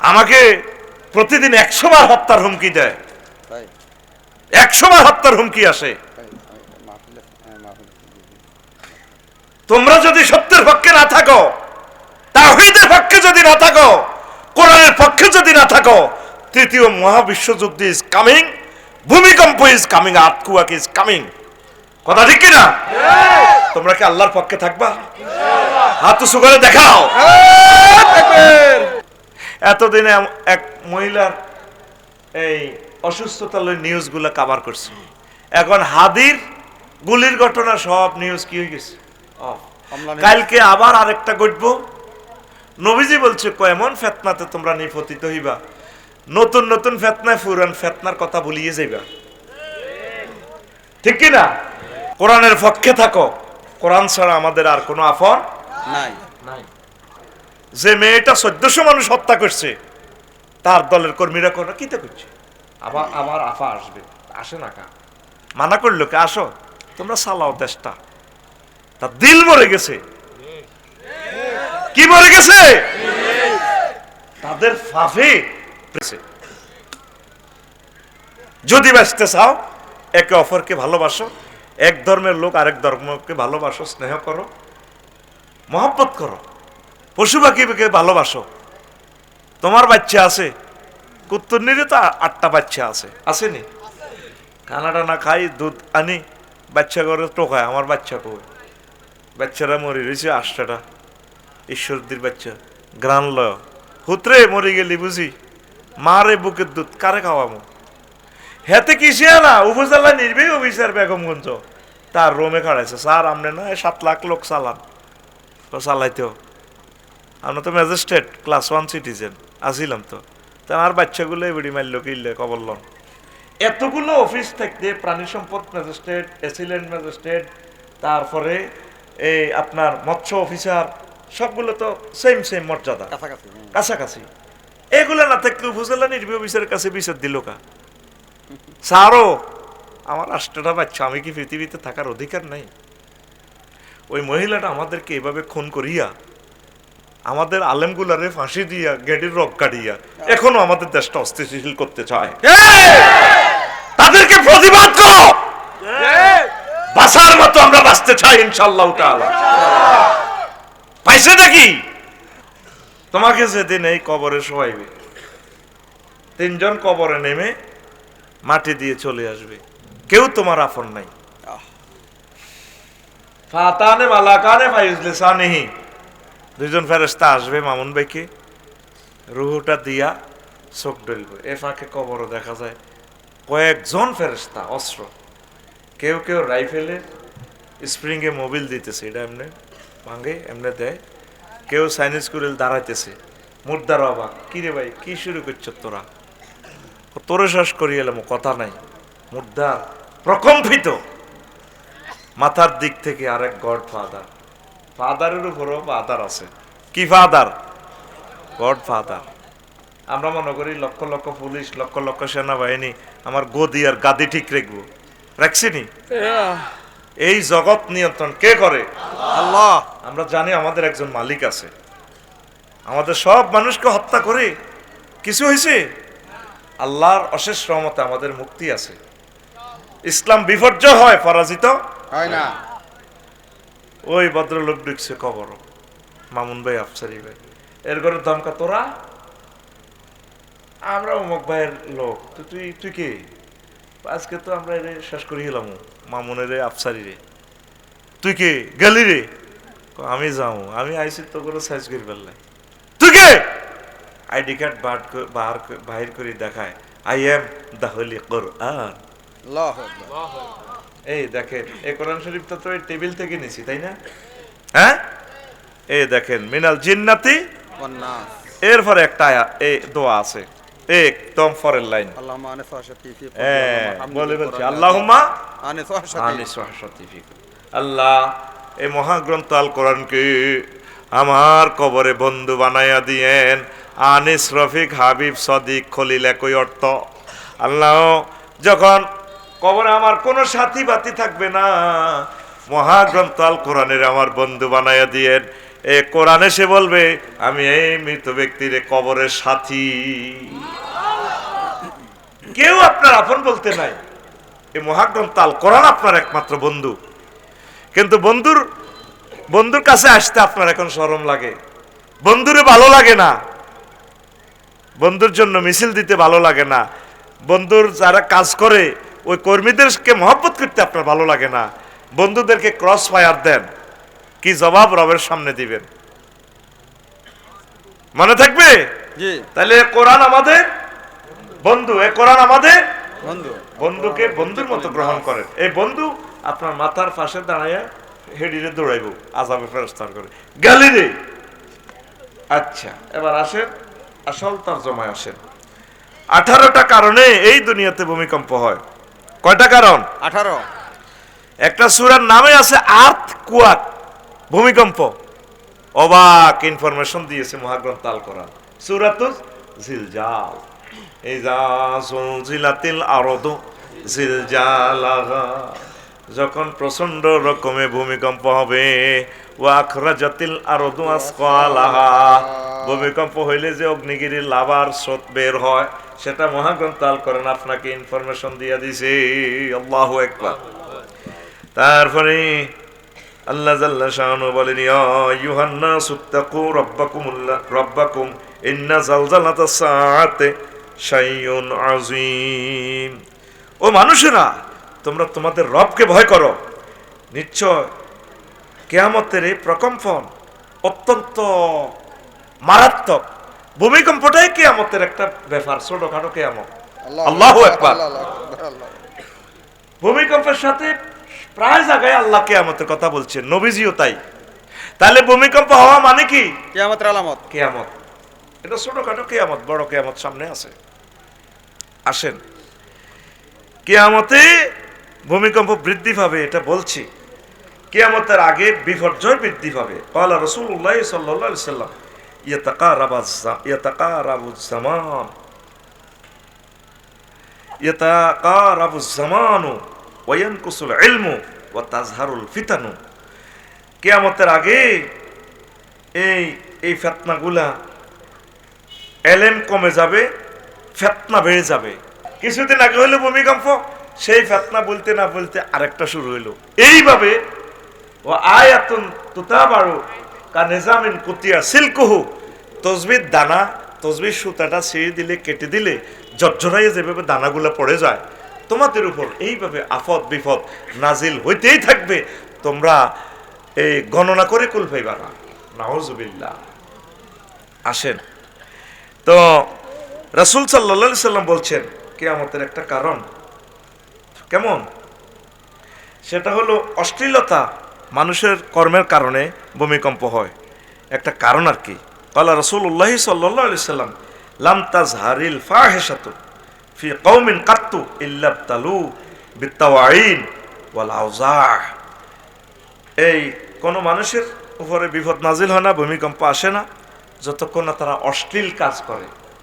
আমাকে প্রতিদিন একশো বার হত্যার হুমকি দেয়। একশো বার হত্যার হুমকি আসে। হ্যাঁ তোমরা যদি সত্যের পক্ষে না থাকো তাহিদের পক্ষে যদি না থাকো কোরআনের পক্ষে যদি না থাকো তৃতীয় মহাবিশ্বযুদ্ধ ইজ কামিং ভূমিকম্প ইজ কামিং আতকুয়াক ইজ কামিং কথা ঠিক কিনা? তোমরা কি আল্লাহর পক্ষে থাকবা? হাত উঁচু করে দেখাও। এতদিনে এক মহিলার এই অসুস্থতা নিউজগুলো কাভার করছে। এখন হাদির গুলির ঘটনা সব নিউজ কি হয়ে গেছে। কালকে আবার আরেকটা ঘটবো। নবীজি বলছে এমন ফেতনাতে তোমরা নিপতিত হইবা। নতুন নতুন ফেতনায় ফুরান ফেতনার কথা ভুলিয়ে যাইবা। ঠিক কি না? কোরআনের পক্ষে থাকো। কোরআন ছাড়া আমাদের আর কোনো আফর নাই। যে মেয়েটা চোদ্দশো মানুষ হত্যা করছে তার দলের কর্মীরা কোনো কিতে করছে? আবার আবার আফা আসবে। আসে না কা? মানা করল কে? আসো। তোমরা চালাও দেশটা। তার দিল মরে গেছে। কি মরে গেছে? তাদের ফাফে যদি বাঁচতে চাও একে অপরকে ভালোবাসো এক ধর্মের লোক আরেক ধর্মকে ভালোবাসো স্নেহ করো মহব্বত করো। পশু পাখিকে ভালোবাসো। তোমার বাচ্চা আছে, কুত্তুর কুত্তুরনিরও তো আটটা বাচ্চা আছে। আসেনি? কানাডা না খাই, দুধ আনি, বাচ্চা করে টোকায় আমার বাচ্চা কই? বাচ্চারা মরে রয়েছে আটটাটা। ঈশ্বরদীর বাচ্চা গ্রান লয়। হুতরে মরে গেলি বুঝি, মারে বুকের দুধ, কারে খাওয়ামো হেতে কিসে না উপজেলা নির্বাহী অফিসার বেগমগঞ্জ। তার রোমে খাড়াইছে। স্যার, আমনে না সাত লাখ লোক চালান। চালাইতেও আমরা তো ম্যাজিস্ট্রেট ক্লাস ওয়ান সিটিজেন আসিলাম তো। তা আমার বাচ্চাগুলো এবারে মারল কিনলে কবর লন। এতগুলো অফিস থাকতে প্রাণী সম্পদ ম্যাজিস্ট্রেট অ্যাসিলেন্ট ম্যাজিস্ট্রেট তারপরে এই আপনার মৎস্য অফিসার সবগুলো তো সেম সেম মর্যাদা। কাছাকাছি। এগুলো না থাকলে উপজেলা নির্বাহী অফিসের কাছে বিচার দিল কা? স্যারও আমার আষ্টটা বাচ্চা আমি কি পৃথিবীতে থাকার অধিকার নাই? ওই মহিলাটা আমাদেরকে এভাবে খুন করিয়া আমাদের আলেমগুলারে ফাঁসি দিয়া গেডির রক কাটিয়া এখনও আমাদের দেশটা অস্থিতিশীল করতে চায়। তাদেরকে প্রতিবাদ করো! বাঁচার মতো আমরা বাঁচতে চাই ইনশাল্লাহ তাআলা। পাইছে নাকি? তোমাকে যেদিন এই কবরে শোয়াইবে তিনজন কবরে নেমে মাটি দিয়ে চলে আসবে। কেউ তোমার আপন নাই। ফাতানে মালাকানে ফাইজলে সানেহি দুইজন ফেরেস্তা আসবে, মামুন ভাইকে। রুহুটা দিয়া চোখ ডলবে এ ফাঁকে কবরও দেখা যায়। কয়েকজন ফেরেস্তা অস্ত্র। কেউ কেউ রাইফেলে স্প্রিংয়ে মোবিল দিতেছে, এটা এমনি ভাঙে, এমনি দেয়। কেউ চাইনিজ কুরিল দাঁড়াইতেছে। মুর্দার অবাক কি রে ভাই, কি শুরু করছ তোরা? তোরে শ্বাস করিয়ে এলাম কথা নাই। মুর্দার প্রকম্পিত। মাথার দিক থেকে আরেক গড ফাদার ফাদারের উপরও ফাদার আছে। কি ফাদার? গড ফাদার আমরা মনে করি লক্ষ লক্ষ পুলিশ লক্ষ লক্ষ সেনাবাহিনী আমার গদি আর গাদি ঠিক রাখব। রাখছিনি এই জগৎ নিয়ন্ত্রণ কে করে? আল্লাহ। আমরা জানি আমাদের একজন মালিক আছে। আমাদের সব মানুষকে হত্যা করে কিছু হয়েছে? আল্লাহর অশেষ রহমতে আমাদের মুক্তি আছে। ইসলাম বিপর্যয় হয় পরাজিত? হয় না। ওই ভদ্রলোক ঢুকছে কবর মামুন ভাই, আফসারি ভাই। এর ঘরে দমকা তোরা? আমরা অমুক ভাইয়ের লোক। তো তুই তুই কে? আজকে তো আমরা এর শেষ করে গেলাম মামুনের আফসারি রে তুই কে? গেলি রে? আমি যাও আমি আইসি তো করে সাইজ করে ফেললাই তুই কে? আইডি কার্ড বাহার বাহির করে দেখায়। আই এম দা হলি কোরআন। আল্লাহ এই দেখেন এই কোরআন শরীফটা তো এই টেবিল থেকে নিছি তাই না? হ্যাঁ? এই দেখেন মিনাল জিন্নাতি এরপরে একটা এই দোয়া আছে একদম ফরেন লাইন। হ্যাঁ, বলে বলছি আল্লাহমা আল্লাহ এই মহাগ্রন্থ আল কোরআনকে আমার কবরে বন্ধু বানাইয়া দিয়েন। আনিস রফিক হাবিব সদিক খলিল একই অর্থ। আল্লাহ যখন কবরে আমার কোনো সাথী বাতি থাকবে না। মহাগ্রন্থ আল কোরআনের আমার বন্ধু বানাইয়া দিয়েন। এ কোরআনে সে বলবে, আমি এই মৃত ব্যক্তির কবরের সাথী। কেউ আপনার আপন বলতে নাই। এই মহাগ্রন্থ আল কোরআন আপনার একমাত্র বন্ধু। কিন্তু বন্ধুর বন্ধুর কাছে আসতে আপনার এখন শরম লাগে। বন্ধুরে ভালো লাগে না। বন্ধুর জন্য মিছিল দিতে ভালো লাগে না। বন্ধুর যারা কাজ করে ওই কর্মীদেরকে মহব্বত করতে আপনার ভালো লাগে না। বন্ধুদেরকে ক্রস ফায়ার দেন। কি জবাব রবের সামনে দিবেন? মনে থাকবে? তাহলে কোরআন আমাদের? বন্ধু এ কোরআন আমাদের? বন্ধুকে বন্ধুর মতো গ্রহণ করেন। এই বন্ধু আপনার মাথার পাশে দাঁড়াইয়া হেডিরে দৌড়াইব আজাবে ফেরস্তার করে গালি রে আচ্ছা এবার আসেন। আসল তার জমায় আসেন। আঠারোটা কারণে এই দুনিয়াতে ভূমিকম্প হয়। কয়টা কারণ? আঠারো। একটা সুরার নামে আছে আর্থ কুয়াত ভূমিকম্প। অবাক ইনফরমেশন দিয়েছে মহাগ্রন্থ আল কোরআন সুরাতুল জিলজাল। এই যা জিলাতিল আরদ জিলজালাহা। যখন প্রচণ্ড রকমে ভূমিকম্প হবে, ওয়াখরাজাতিল আরদু আসকালাহা। ভূমিকম্প হইলে যে অগ্নিগিরির লাভার স্রোত বের হয়, সেটা মহাগ্রন্থ আল করেন, আপনাকে ইনফরমেশন দিয়ে দিছে। আল্লাহ একবার তারপরে আল্লাহ জাল্লা শাহানু বলেন ইউহান্না সুত্তাকু রব্বাকুমুল্লাহ রব্বাকুম ইন্না জালজালাতা সাআতে শাইউন আযীম। ও মানুষেরা তোমরা তোমাদের রবকে ভয় করো। নিশ্চয় কেয়ামতের এই প্রকম্পন অত্যন্ত মারাত্মক। ভূমিকম্পটাই কেয়ামতের একটা ব্যাপার ছোটখাটো কেয়ামত। আল্লাহ আকবার। ভূমিকম্পের সাথে প্রায় জায়গায় আল্লাহ কেয়ামতের কথা বলছেন নবীজিও তাই। তাহলে ভূমিকম্প হওয়া মানে কি? কেয়ামতের আলামত। কেয়ামত। এটা ছোটখাটো কেয়ামত বড় কেয়ামত সামনে আছে। আসেন। কেয়ামতে ভূমিকম্প বৃদ্ধি পাবে এটা বলছি কেয়ামতের আগে বিপর্যয় বৃদ্ধি পাবে قال رسول الله صلى الله عليه وسلم يتقارب الز- يتقارب الزمان يتقارب الزمان وينقص العلم وتظهر الفتن কেয়ামতের আগে এই এই ফেতনাগুলা এলেম কমে যাবে ফেতনা বেড়ে যাবে কিছুদিন আগে হইলো ভূমিকম্প সেই ফেতনা বলতে না বলতে আরেকটা শুরু হইল। এইভাবে ও আয়াতুন তুতাবারু কা নিজামিন কুতিয়া সিলকুহু। তসবির দানা তসবির সুতাটা ছিঁড়ে দিলে, কেটে দিলে জর্জরাইয়ে যেভাবে দানাগুলো পড়ে যায়, তোমাদের উপর এইভাবে আফত বিপদ নাজিল হইতেই থাকবে, তোমরা এই গণনা করে কুল পাইবা না। নাউজুবিল্লাহ। আসেন। তো রাসূল সাল্লাল্লাহু সাল্লাম বলছেন, কেয়ামতের একটা কারণ কেমন? সেটা হলো অশ্লীলতা মানুষের কর্মের কারণে ভূমিকম্প হয়। একটা কারণ আর কি। কালা রসুল্লাহ সাল্লাম, লাম তাজহারিল ফাহেসাতু ফি কৌমিন কাত্তু ইল্লাব তালু বিত্তাওয়াইন ওয়াল আউজাহ এই কোনো মানুষের উপরে বিপদ নাজিল হয় না, ভূমিকম্প আসে না, যতক্ষণ না তারা অশ্লীল কাজ করে।